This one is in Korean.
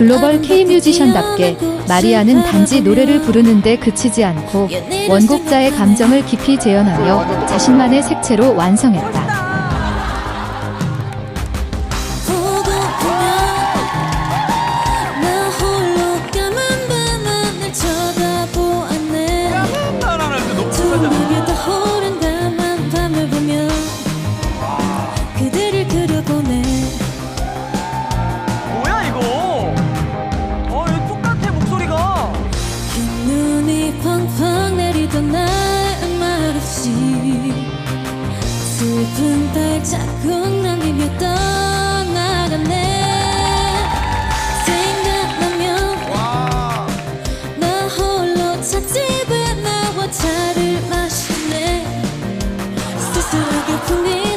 글로벌 K 뮤지션답게 마리아는 단지 노래를 부르는데 그치지 않고 원곡자의 감정을 깊이 재현하며 자신만의 색채로 완성했다. 눈이 펑펑 내리던 날 말없이 슬픈 발자국 남기며 떠나갔네. 생각나면 나 홀로 찻집에 나와 차를 마시네. 스스로게 품이